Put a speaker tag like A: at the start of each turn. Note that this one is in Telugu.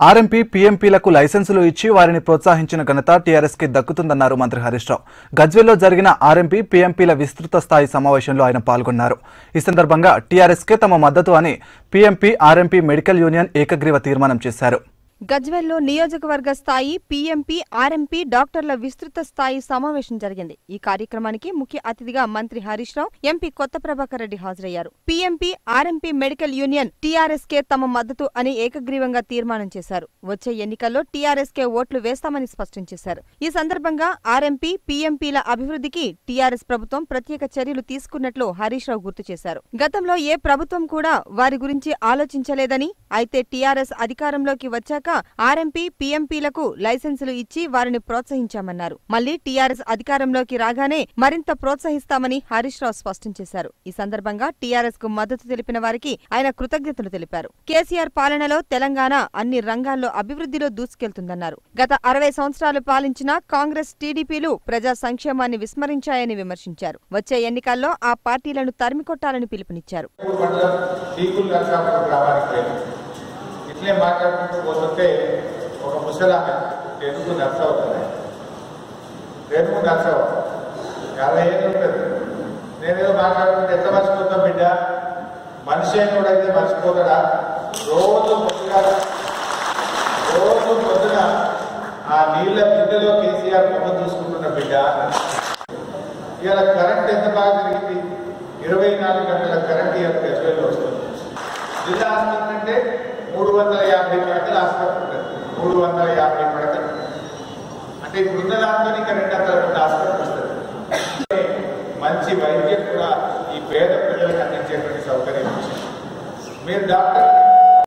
A: ఆర్ఎంపీ పీఎంపీలకు లైసెన్సులు ఇచ్చి వారిని ప్రోత్సహించిన ఘనత టీఆర్ఎస్కి దక్కుతుందన్నారు మంత్రి హరీష్ రావు. గజ్వేల్లో జరిగిన ఆర్ఎంపీ పీఎంపీల విస్తృత స్థాయి సమావేశంలో ఆయన పాల్గొన్నారు. ఈ సందర్భంగా టీఆర్ఎస్కే తమ మద్దతు అని పీఎంపీ ఆర్ఎంపీ మెడికల్ యూనియన్ ఏకగ్రీవ తీర్మానం చేశారు.
B: గజ్వెల్లో నియోజకవర్గ స్థాయి పీఎంపీ ఆర్ఎంపీ డాక్టర్ల విస్తృత స్థాయి సమావేశం జరిగింది. ఈ కార్యక్రమానికి ముఖ్య అతిథిగా మంత్రి హరీష్ రావు ఎంపీ కొత్త ప్రభాకర్ రెడ్డి హాజరయ్యారు. పీఎంపీ ఆర్ఎంపీ మెడికల్ యూనియన్ టీఆర్ఎస్కే తమ మద్దతు అని ఏకగ్రీవంగా తీర్మానం చేశారు. వచ్చే ఎన్నికల్లో టీఆర్ఎస్కే ఓట్లు వేస్తామని స్పష్టం చేశారు. ఈ సందర్భంగా ఆర్ఎంపీ పీఎంపీల అభివృద్ధికి టీఆర్ఎస్ ప్రభుత్వం ప్రత్యేక చర్యలు తీసుకున్నట్లు హరీష్ రావు గుర్తు చేశారు. గతంలో ఏ ప్రభుత్వం కూడా వారి గురించి ఆలోచించలేదని అయితే టీఆర్ఎస్ అధికారంలోకి వచ్చాక ఆర్ఎంపీ పీఎంపీలకు లైసెన్సులు ఇచ్చి వారిని ప్రోత్సహించామన్నారు. మళ్ళీ టీఆర్ఎస్ అధికారంలోకి రాగానే మరింత ప్రోత్సహిస్తామని హరీష్ రావు స్పష్టం చేశారు. ఈ సందర్భంగా టీఆర్ఎస్కు మద్దతు తెలిపిన వారికి ఆయన కృతజ్ఞతలు తెలిపారు. కేసీఆర్ పాలనలో తెలంగాణ అన్ని రంగాల్లో అభివృద్ధిలో దూసుకెళ్తుందన్నారు. గత అరవై సంవత్సరాలు పాలించిన కాంగ్రెస్ టీడీపీలు ప్రజా సంక్షేమాన్ని విస్మరించాయని విమర్శించారు. వచ్చే ఎన్నికల్లో ఆ పార్టీలను తరిమికొట్టాలని పిలుపునిచ్చారు.
C: ఇట్లే మాట్లాడుకుంటూ పోతుంటే ఒక ముసలామె తెలుగు నర్స్ అవుతుంది. తెలుగు అవుతుంది యాభై ఏళ్ళు ఉంటుంది నేనేదో మాట్లాడుకుంటే ఎంత మర్చిపోతాం బిడ్డ? మనిషి అయినోడైతే మర్చిపోతాడా? రోజు పొద్దుగా రోజు పొద్దున ఆ నీళ్ళ బిడ్డలో కేసీఆర్ ముఖం చూసుకుంటున్న బిడ్డ. అన్నది. ఇవాళ కరెంట్ ఎంత బాగా తిరిగింది ఇరవై నాలుగు గంటల కరెంట్ ఇవాళ గజ్వేల్లో వస్తుంది జిల్లా ఆసుపత్రి అంటే మూడు వందల యాభై పడకల హాస్పిటల్ మూడు వందల యాభై పడకలు. అంటే ఇప్పుడున్న దాంతో కరెంట్ అంత పెద్ద వస్తుంది. మంచి వైద్యం కూడా ఈ పేద ప్రజలకు అందించేటువంటి సౌకర్యం. మీరు డాక్టర్